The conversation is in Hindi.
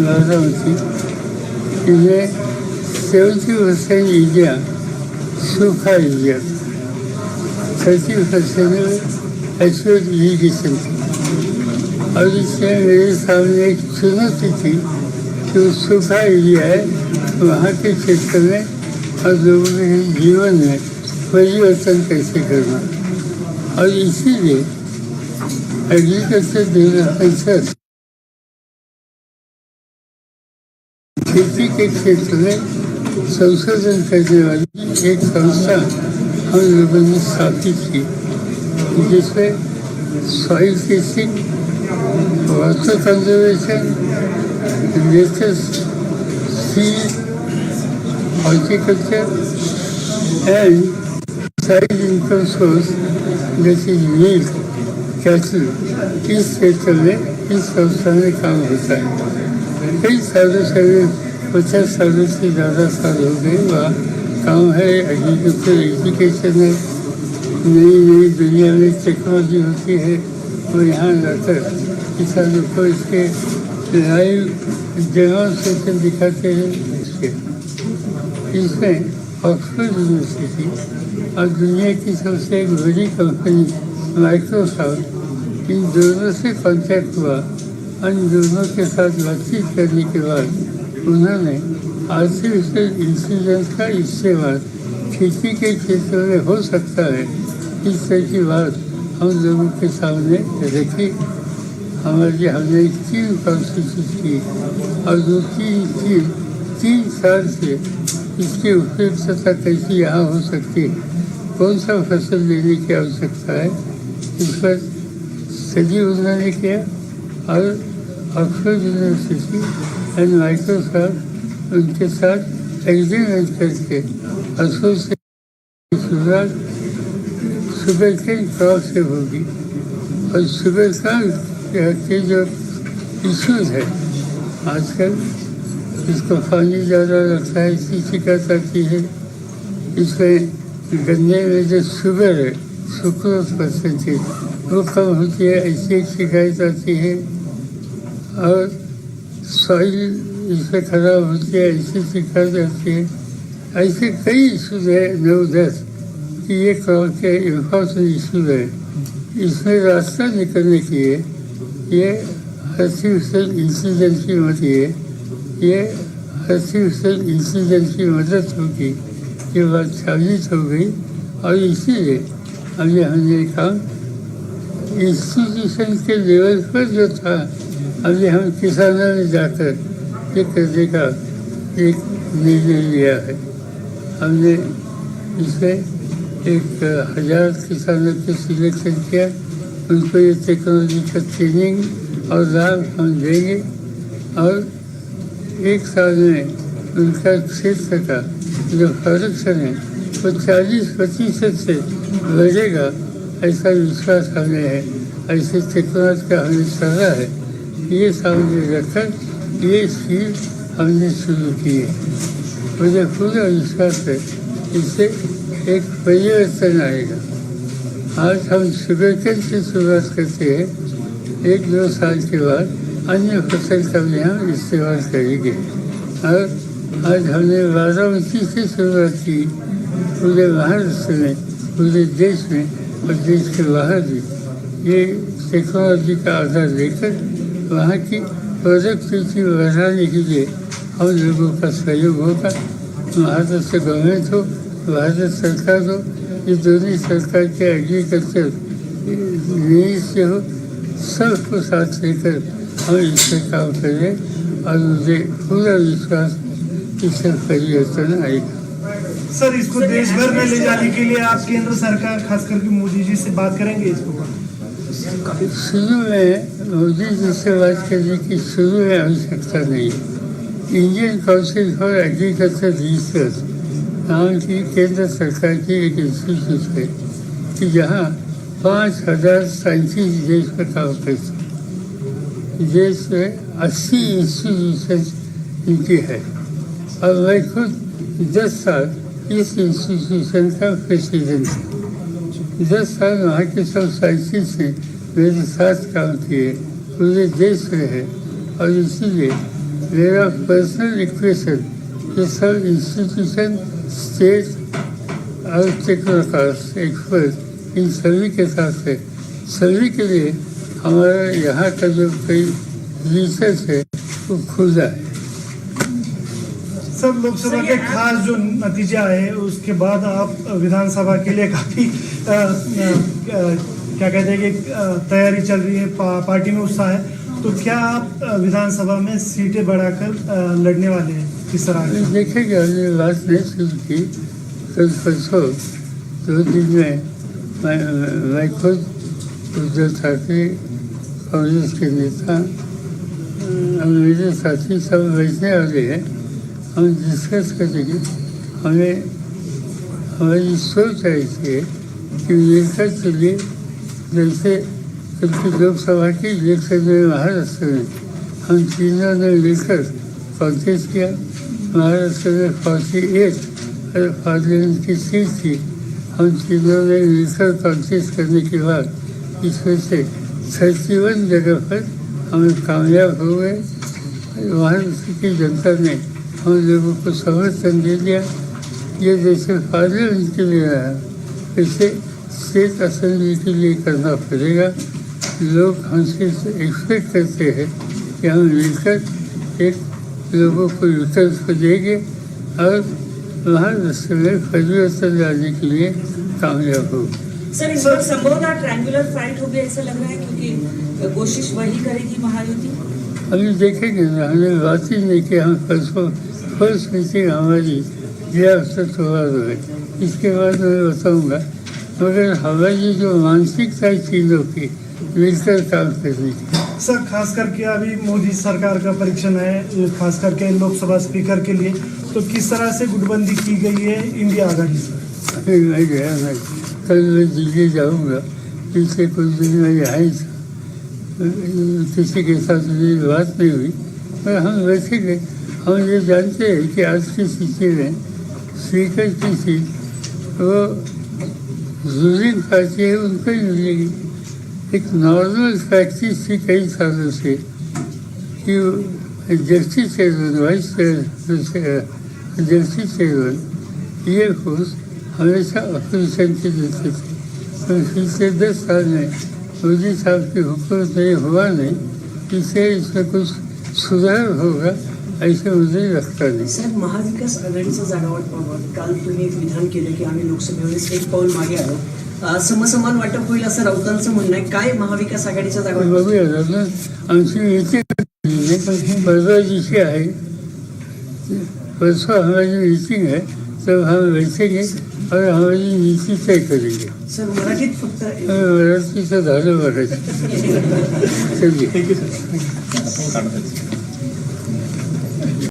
राजावती इन्हें सेवेंटी परसेंट इंडिया सूखा India thirty percent export irrigation थी और इसमें मेरे सामने एक चुनौती थी कि वो सूखा एरिया है वहाँ के क्षेत्र में और लोगों के जीवन में परिवर्तन कैसे करना और इसीलिए एग्रीकल्चर डेवलपमेंट खेती के क्षेत्र में संशोधन करने वाली एक संस्था हम लोगों ने स्थापित की, जिसमें soil testing water conservation latest seed horticulture, and side income source that is इस क्षेत्र में इस संस्था में काम होता है। कई सालों से अभी पचास सालों से ज़्यादा साल हो गए वहाँ काम है एग्रीकल्चर एजुकेशन है। नई नई दुनिया में टेक्नोलॉजी होती है वो यहाँ जाकर किसानों को इसके लाइव डेमोन्स्ट्रेशन दिखाते हैं इसके। इसमें ऑक्सफोर्ड यूनिवर्सिटी और दुनिया की सबसे बड़ी कंपनी माइक्रोसॉफ्ट इन दोनों से कॉन्टैक्ट हुआ। उन दोनों के साथ बातचीत करने के बाद उन्होंने आर्टिफिशियल इंटेलिजेंस का इस्तेमाल खेती के क्षेत्र में हो सकता है। इस तरह की बात हम लोगों के सामने रखी। हमारे हमने एक टीम कॉन्स्टिट्यूट की और दो तीन टीम तीन साल से इसकी उपयुक्तता कैसी यहाँ हो सकती है कौन सा फ़सल लेने की आवश्यकता है, इस पर स्टडी उन्होंने किया और ऑक्सफोर्ड यूनिवर्सिटी एंड माइक्रोसॉफ्ट उनके साथ एग्रीमेंट करके एसोसिएशन शुरुआत सुबह के क्रॉप से होगी। और सुबह का के जो इश्यूज़ है, आजकल इसको पानी ज़्यादा लगता है इसकी शिकायत आती है? इसमें गन्ने में जो शुगर है सुक्रोज परसेंटेज वो कम होती है, ऐसी एक शिकायत आती है। और सॉइल इसमें खराब होती है ऐसी शिकायत जाती है ऐसे कई इशूज है नौ दस कि ये क्रॉप के इम्पोर्टेंट इशू है। इसमें रास्ता निकलने के लिए ये आर्टिफिशियल इंटेलिजेंस की होती है ये आर्टिफिशियल इंटेलिजेंस की मदद होगी ये बात साबित हो गई। और इसीलिए अभी हमने काम इंस्टीट्यूशन के लेवल पर जो था अभी हम किसानों में जाकर ये करने का एक निर्णय लिया है। हमने इसमें एक हज़ार किसानों के सिलेक्शन किया। उनको ये टेक्नोलॉजी का ट्रेनिंग और लाभ हम देंगे और एक साल में उनका क्षेत्र का जो प्रोडक्शन है, वो चालीस प्रतिशत से बढ़ेगा, ऐसा विश्वास हमें है। ऐसे टेक्नोलॉजी का हमें सलाह है। ये सामने रखकर ये स्कीम हमने शुरू की है मुझे पूरा विश्वास है इससे एक परिवर्तन आएगा। आज हम सुबह से शुरुआत करते हैं। एक दो साल के बाद अन्य फ़सल का भी हम इस्तेमाल करेंगे। और आज हमने बारामती से शुरुआत की। पूरे महाराष्ट्र में, पूरे देश में और देश के बाहर भी। ये टेक्नोलॉजी का आधार लेकर वहाँ की प्रोडक्टिविटी बढ़ाने के लिए हम लोगों का सहयोग होगा। महाराष्ट्र गवर्नमेंट हो, भारत सरकार हो, ये दोनों सरकार के एग्रीकल्चर से हो, सबको साथ लेकर हम इस पर काम करें और मुझे पूरा विश्वास इससे परिवर्तन आएगा। सर, इसको देश भर में ले जाने के लिए आप केंद्र सरकार खास करके मोदी जी से बात करेंगे इसको? शुरू में मोदी जी से बात करने की शुरू में आवश्यकता नहीं। Indian Council for Agriculture Research नाम की केंद्र सरकार की एक इंस्टीट्यूट है, कि जहाँ पाँच हज़ार साइंटिस्ट देश में काम करते देश में अस्सी इंस्टीट्यूशन इनकी है। और मैं खुद दस साल इस इंस्टीट्यूशन का प्रेसिडेंट हूँ। दस साल वहाँ के सब साइंटिस्ट ने मेरे साथ काम किए पूरे देश में है। और इसीलिए मेरा पर्सनल रिक्वेस्ट है कि सब इंस्टीट्यूशन स्टेट और टेक्नोक्राट्स एक्सपर्ट इन सभी के साथ है सभी के लिए हमारा यहाँ का जो कई रिसर्च है, वो खुला है सर लोकसभा के खास जो नतीजे आए, उसके बाद आप विधानसभा के लिए काफ़ी क्या कहते हैं कि तैयारी चल रही है पा, पार्टी में उत्साह है। तो क्या आप विधानसभा में सीटें बढ़ाकर लड़ने वाले हैं? किस तरह देखेंगे शुरू की दिन में मैं खुद उद्धव ठाकरे कांग्रेस के नेता और मेरे साथी सब बैठने वाले हैं। हम डिस्कस करेंगे हमें हमारी सोच ऐसी है कि मिलकर चलिए जैसे कल लोकसभा की इलेक्शन में महाराष्ट्र में हम तीनों ने मिलकर कांग्रेस किया महाराष्ट्र में फोर्टी एट और पार्लियामेंट की सीट थी, हम तीनों ने मिलकर कांग्रेस करने के बाद इसमें से थर्टी वन जगह पर हमें कामयाब हो गए। महाराष्ट्र की जनता ने हम लोगों को समर्थन दे दिया। ये जैसे पार्लियामेंट के लिए आया वैसे स्टेट असेंबली के लिए करना पड़ेगा। लोग हमसे एक्सपेक्ट करते हैं कि हम मिलकर एक लोगों को विकल्प देंगे और महाराष्ट्र में परिवर्तन लाने के लिए कामयाब हो। सर इस बार संभवतः ट्रायंगुलर फाइट होगी ऐसा लग रहा है क्योंकि कोशिश वही करेगी महायुति? अभी देखेंगे ना हमने बात ही नहीं की हम परसों फ़र्स्ट मीटिंग हमारी जिला स्तर हुआ है इसके बाद मैं बताऊँगा मगर हमारी जो मानसिकता है चीज़ों की मिलकर काम करने की सर खास करके अभी मोदी सरकार का परीक्षण है खास करके लोकसभा स्पीकर के लिए तो किस तरह से गुटबंदी की गई है इंडिया आघाड़ी से? मैं गया नहीं कल मैं दिल्ली जाऊँगा पिछले कुछ दिन में यहाँ ही था। किसी के साथ मेरी बात नहीं हुई पर हम वैसे गए। हम ये जानते हैं कि आज की स्थिति में स्पीकर की सीट वो रूलिंग पार्टी है उनको ही एक नॉर्मल प्रैक्टिस थी कई सालों से। कि Jersey chairman vice chairman justice chairman ये पोस्ट हमेशा अपोजिशन के देते थे। तो पिछले दस साल में मोदी साहब की हुकूमत नहीं हुआ नहीं इससे इसमें कुछ सुधार होगा। ऐसे मुझे लगता नहीं साहेब महाविकास आघाडीचा जागा वाटपाबाबत काल तुम्ही एक विधान केलं की आम्ही लोकसभेवर एक पाऊल मागे आलो. समसमान वाटप होईल असं राऊतांचं म्हणणं आहे. काय महाविकास आघाडीचा जागा आमची परवा दिवशी आहे. परसों हमारी मीटिंग है तब हम बैठेंगे और हमारी नीति तय करेंगे सर मराठीत फक्त मराठीचं झालं बरं चलिए